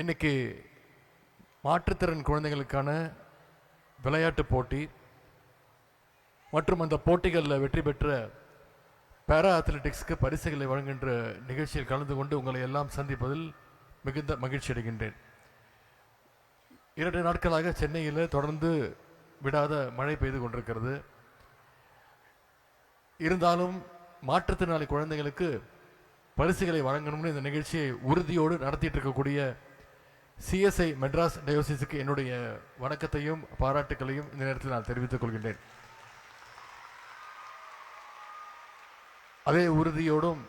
இன்னைக்கு மாற்றுத்திறன் குழந்தைகளுக்கான விளையாட்டு போட்டி மற்றும் அந்த போட்டிகளில் வெற்றி பெற்ற பேரா அத்லெட்டிக்ஸ்க்கு பரிசுகளை வழங்குகின்ற நிகழ்ச்சியில் கலந்து கொண்டு உங்களை எல்லாம் சந்திப்பதில் மிகுந்த மகிழ்ச்சி அடைகின்றேன். இரண்டு நாட்களாக சென்னையில் தொடர்ந்து விடாத மழை பெய்து கொண்டிருக்கிறது. இருந்தாலும் மாற்றுத்திறனாளி குழந்தைகளுக்கு பரிசுகளை வழங்கணும்னு இந்த நிகழ்ச்சியை உறுதியோடு நடத்திட்டு இருக்கக்கூடிய சிஎஸ்ஐ மெட்ராஸ் டயோசிஸுக்கு என்னுடைய வணக்கத்தையும் பாராட்டுக்களையும் இந்த நேரத்தில் நான் தெரிவித்துக் கொள்கின்றேன். அதே உறுதியோடும்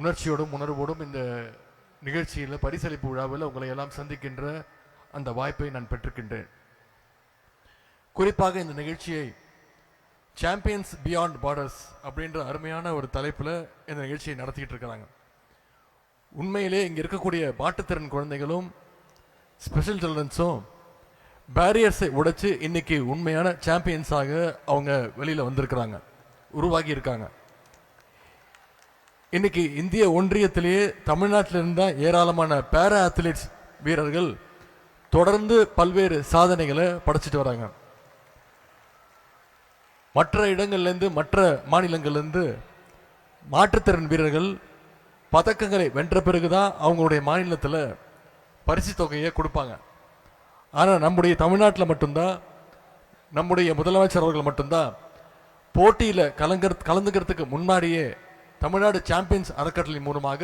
உணர்ச்சியோடும் உணர்வோடும் இந்த நிகழ்ச்சியில் பரிசளிப்பு விழாவில் உங்களை எல்லாம் சந்திக்கின்ற அந்த வாய்ப்பை நான் பெற்றிருக்கின்றேன். குறிப்பாக இந்த நிகழ்ச்சியை சாம்பியன்ஸ் பியாண்ட் பார்டர்ஸ் அப்படின்ற அருமையான ஒரு தலைப்பில் இந்த நிகழ்ச்சியை நடத்திக்கிட்டு இருக்கிறாங்க. உண்மையிலே இங்கே இருக்கக்கூடிய மாட்டுத்திறன் குழந்தைகளும் ஸ்பெஷல் சில்ட்ரன்ஸும் பேரியர்ஸை உடைச்சு இன்னைக்கு உண்மையான சாம்பியன்ஸாக அவங்க வெளியில் வந்திருக்கிறாங்க. உருவாகி இருக்காங்க இன்னைக்கு இந்திய ஒன்றியத்திலேயே தமிழ்நாட்டிலிருந்து தான் ஏராளமான பேரா அத்லீட்ஸ் வீரர்கள் தொடர்ந்து பல்வேறு சாதனைகளை படைச்சிட்டு வராங்க. மற்ற இடங்கள்லேருந்து மற்ற மாநிலங்கள்லேருந்து மாற்றுத்திறன் வீரர்கள் பதக்கங்களை வென்ற பிறகுதான் அவங்களுடைய மாநிலத்தில் பரிசு தொகையை கொடுப்பாங்க. ஆனால் நம்முடைய தமிழ்நாட்டில் மட்டும்தான் நம்முடைய முதலமைச்சர் அவர்கள் மட்டும்தான் போட்டியில் கலங்கற கலந்துக்கிறதுக்கு முன்னாடியே தமிழ்நாடு சாம்பியன்ஸ் அறக்கட்டளை மூலமாக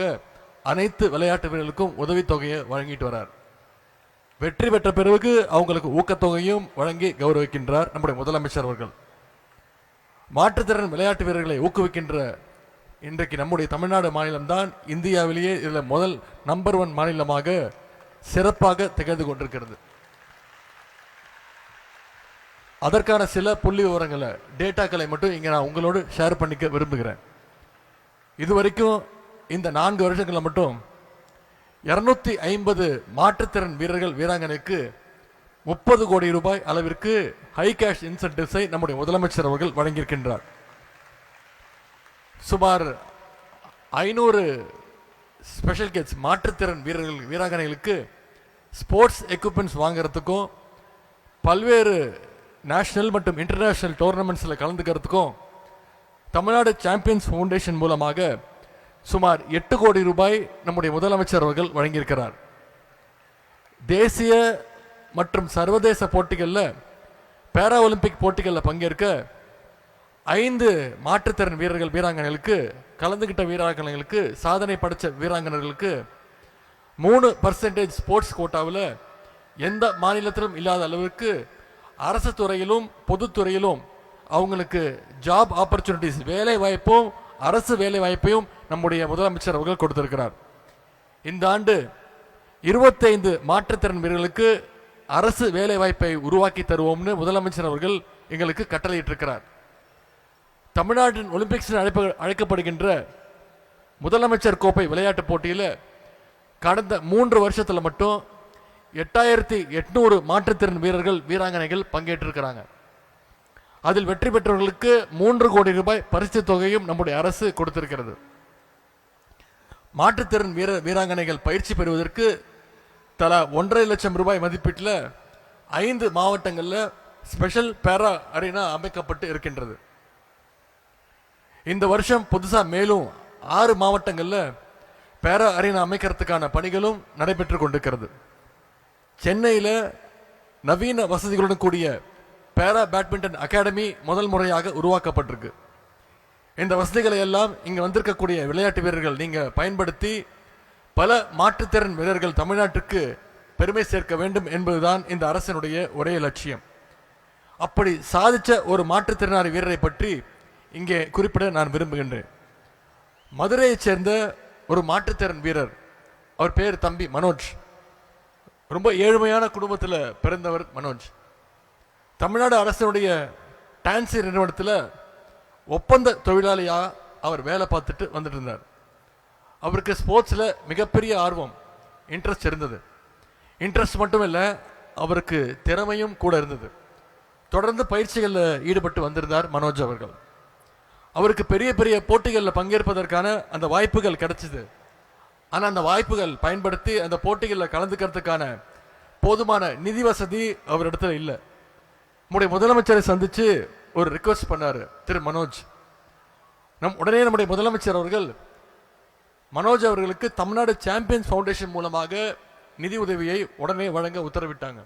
அனைத்து விளையாட்டு வீரர்களுக்கும் உதவித்தொகையை வழங்கிட்டு வரார். வெற்றி பெற்ற பிறகு அவங்களுக்கு ஊக்கத்தொகையும் வழங்கி கௌரவிக்கின்றார் நம்முடைய முதலமைச்சர் அவர்கள். மாற்றுத்திறன் விளையாட்டு வீரர்களை ஊக்குவிக்கின்ற இன்றைக்கு நம்முடைய தமிழ்நாடு மாநிலம்தான் இந்தியாவிலேயே இதில் முதல் நம்பர் ஒன் மாநிலமாக சிறப்பாக திகழ்ந்து கொண்டிருக்கிறது. அதற்கான சில புள்ளி விவரங்களை டேட்டாக்களை மட்டும் இங்கே நான் உங்களோடு ஷேர் பண்ணிக்க விரும்புகிறேன். இதுவரைக்கும் இந்த நான்கு வருஷங்களில் மட்டும் இரநூத்தி ஐம்பது மாற்றுத்திறன் வீரர்கள் வீராங்கனைக்கு முப்பது கோடி ரூபாய் அளவிற்கு ஹை கேஷ் இன்சென்டிவ்ஸை நம்முடைய முதலமைச்சர் அவர்கள் வழங்கியிருக்கின்றார். சுமார் ஐநூறு ஸ்பெஷல் கிட்ஸ் மாற்றுத்திறன் வீரர்கள் வீராங்கனைகளுக்கு ஸ்போர்ட்ஸ் எக்யூப்மெண்ட்ஸ் வாங்குறதுக்கும் பல்வேறு நேஷனல் மற்றும் இன்டர்நேஷ்னல் டோர்னமெண்ட்ஸில் கலந்துக்கிறதுக்கும் தமிழ்நாடு சாம்பியன்ஸ் ஃபவுண்டேஷன் மூலமாக சுமார் எட்டு கோடி ரூபாய் நம்முடைய முதலமைச்சர் அவர்கள் வழங்கியிருக்கிறார். தேசிய மற்றும் சர்வதேச போட்டிகளில் பேரா ஒலிம்பிக் போட்டிகளில் பங்கேற்க ஐந்து மாற்றுத்திறன் வீரர்கள் வீராங்கனைகளுக்கு கலந்துகிட்ட வீராங்கனைகளுக்கு சாதனை படைத்த வீராங்கனர்களுக்கு மூணு பர்சன்டேஜ் ஸ்போர்ட்ஸ் கோட்டாவில் எந்த மாநிலத்திலும் இல்லாத அளவுக்கு அரசு துறையிலும் பொதுத்துறையிலும் அவங்களுக்கு ஜாப் ஆப்பர்ச்சுனிட்டிஸ் வேலை வாய்ப்பும் அரசு வேலை வாய்ப்பையும் நம்முடைய முதலமைச்சர் அவர்கள் கொடுத்திருக்கிறார். இந்த ஆண்டு இருபத்தைந்து மாற்றுத்திறன் வீரர்களுக்கு அரசு வேலை வாய்ப்பை உருவாக்கி தருவோம்னு முதலமைச்சர் அவர்கள் எங்களுக்கு கட்டளையிட்டிருக்கிறார். தமிழ்நாட்டின் ஒலிம்பிக்ஸ் அழைப்ப அழைக்கப்படுகின்ற முதலமைச்சர் கோப்பை விளையாட்டுப் போட்டியில் கடந்த மூன்று வருஷத்தில் மட்டும் எட்டாயிரத்தி எட்நூறு மாற்றுத்திறன் வீரர்கள் வீராங்கனைகள் பங்கேற்றிருக்கிறாங்க. அதில் வெற்றி பெற்றவர்களுக்கு மூன்று கோடி ரூபாய் பரிசு தொகையும் நம்முடைய அரசு கொடுத்திருக்கிறது. மாற்றுத்திறன் வீர வீராங்கனைகள் பயிற்சி பெறுவதற்கு தலா ஒன்றரை லட்சம் ரூபாய் மதிப்பீட்டில் ஐந்து மாவட்டங்களில் ஸ்பெஷல் பேரா அரினா அமைக்கப்பட்டு இருக்கின்றது. இந்த வருஷம் புதுசாக மேலும் ஆறு மாவட்டங்களில் பேரா அரினா அமைக்கிறதுக்கான பணிகளும் நடைபெற்று கொண்டிருக்கிறது. சென்னையில் நவீன வசதிகளுடன் கூடிய பேரா பேட்மிண்டன் அகாடமி முதல் முறையாக உருவாக்கப்பட்டிருக்கு. இந்த வசதிகளை எல்லாம் இங்கே வந்திருக்கக்கூடிய விளையாட்டு வீரர்கள் நீங்கள் பயன்படுத்தி பல மாற்றுத்திறன் வீரர்கள் தமிழ்நாட்டுக்கு பெருமை சேர்க்க வேண்டும் என்பதுதான் இந்த அரசனுடைய ஒரே லட்சியம். அப்படி சாதித்த ஒரு மாற்றுத்திறனாளி வீரரை பற்றி இங்கே குறிப்பிட நான் விரும்புகின்றேன். மதுரையைச் சேர்ந்த ஒரு மாற்றுத்திறன் வீரர் அவர் பேர் தம்பி மனோஜ். ரொம்ப ஏழ்மையான குடும்பத்தில் பிறந்தவர் மனோஜ். தமிழ்நாடு அரசினுடைய டான்சி நிறுவனத்தில் ஒப்பந்த தொழிலாளியாக அவர் வேலை பார்த்துட்டு வந்துட்டு இருந்தார். அவருக்கு ஸ்போர்ட்ஸில் மிகப்பெரிய ஆர்வம் இன்ட்ரெஸ்ட் இருந்தது. இன்ட்ரெஸ்ட் மட்டும் இல்லை அவருக்கு திறமையும் கூட இருந்தது. தொடர்ந்து பயிற்சிகளில் ஈடுபட்டு வந்திருந்தார் மனோஜ் அவர்கள். அவருக்கு பெரிய பெரிய போட்டிகளில் பங்கேற்பதற்கான அந்த வாய்ப்புகள் கிடைச்சிது. ஆனால் அந்த வாய்ப்புகள் பயன்படுத்தி அந்த போட்டிகளில் கலந்துக்கிறதுக்கான போதுமான நிதி வசதி அவர் இடத்துல இல்லை. நம்முடைய முதலமைச்சரை சந்தித்து ஒரு ரிக்வெஸ்ட் பண்ணார் திரு மனோஜ். நம் உடனே நம்முடைய முதலமைச்சர் அவர்கள் மனோஜ் அவர்களுக்கு தமிழ்நாடு சாம்பியன்ஸ் ஃபவுண்டேஷன் மூலமாக நிதி உதவியை உடனே வழங்க உத்தரவிட்டாங்க.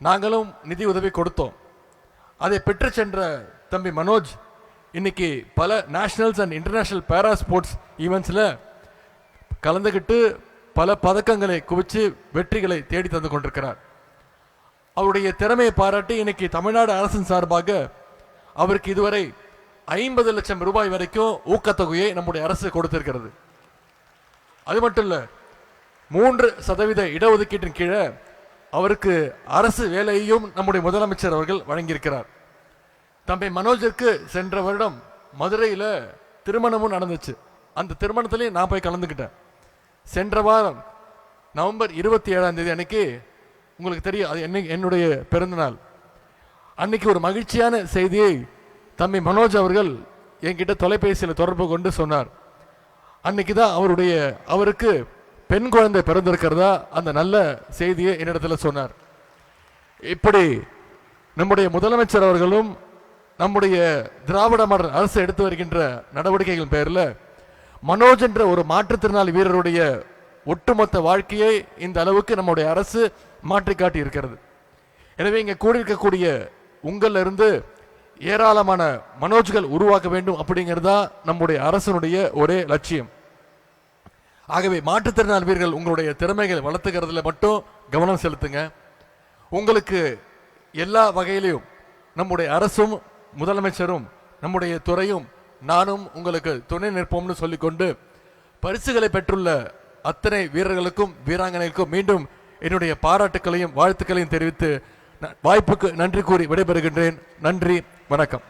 நாங்களும் நிதி உதவி கொடுத்தோம். அதை பெற்று சென்ற தம்பி மனோஜ் இன்னைக்கு பல nationals and international para sports ஈவெண்ட்ஸில் கலந்துக்கிட்டு பல பதக்கங்களை குவித்து வெற்றிகளை தேடி தந்து கொண்டிருக்கிறார். அவருடைய திறமையை பாராட்டி இன்னைக்கு தமிழ்நாடு அரசின் சார்பாக அவருக்கு இதுவரை ஐம்பது லட்சம் ரூபாய் வரைக்கும் ஊக்கத்தொகையை நம்முடைய அரசு கொடுத்திருக்கிறது. அது மட்டும் இல்லை மூன்று சதவீத இடஒதுக்கீட்டின் கீழே அவருக்கு அரசு வேலையையும் நம்முடைய முதலமைச்சர் அவர்கள் வழங்கியிருக்கிறார். தம்பி மனோஜிற்கு சென்ற வருடம் மதுரையில் திருமணமும் நடந்துச்சு. அந்த திருமணத்துலேயும் நான் போய் கலந்துக்கிட்டேன். சென்ற வாரம் நவம்பர் இருபத்தி ஏழாம் தேதி அன்னைக்கு உங்களுக்கு தெரியும் அது என்ன என்னுடைய பிறந்தநாள். அன்னைக்கு ஒரு மகிழ்ச்சியான செய்தியை தம்பி மனோஜ் அவர்கள் என்கிட்ட தொலைபேசியில் தொடர்பு கொண்டு சொன்னார். அன்னைக்கு தான் அவருடைய அவருக்கு பெண் குழந்தை பிறந்திருக்கிறதா அந்த நல்ல செய்தியை என்னிடத்துல சொன்னார். இப்படி நம்முடைய முதலமைச்சர் அவர்களும் நம்முடைய திராவிட மாடல் அரசு எடுத்து வருகின்ற நடவடிக்கைகள் பேரில் மனோஜ் என்ற ஒரு மாற்றுத்திறனாளி வீரருடைய ஒட்டுமொத்த வாழ்க்கையை இந்த அளவுக்கு நம்முடைய அரசு மாற்றி காட்டி இருக்கிறது எனவே இங்கே கூடியிருக்கக்கூடிய உங்களிலிருந்து ஏராளமான மனோஜ்கள் உருவாக்க வேண்டும் அப்படிங்கிறதா நம்முடைய அரசனுடைய ஒரே லட்சியம். ஆகவே மாற்றுத்திறனாளி வீரர்கள் உங்களுடைய திறமைகளை வளர்த்துக்கிறதுல மட்டும் கவனம் செலுத்துங்க. உங்களுக்கு எல்லா வகையிலையும் நம்முடைய அரசும் முதலமைச்சரும் நம்முடைய துறையும் நானும் உங்களுக்கு துணை நிற்போம்னு சொல்லிக்கொண்டு பரிசுகளை பெற்றுள்ள அத்தனை வீரர்களுக்கும் வீராங்கனைகளுக்கும் மீண்டும் என்னுடைய பாராட்டுக்களையும் வாழ்த்துக்களையும் தெரிவித்து ந- வாய்ப்புக்கு நன்றி கூறி விடைபெறுகின்றேன். நன்றி வணக்கம்.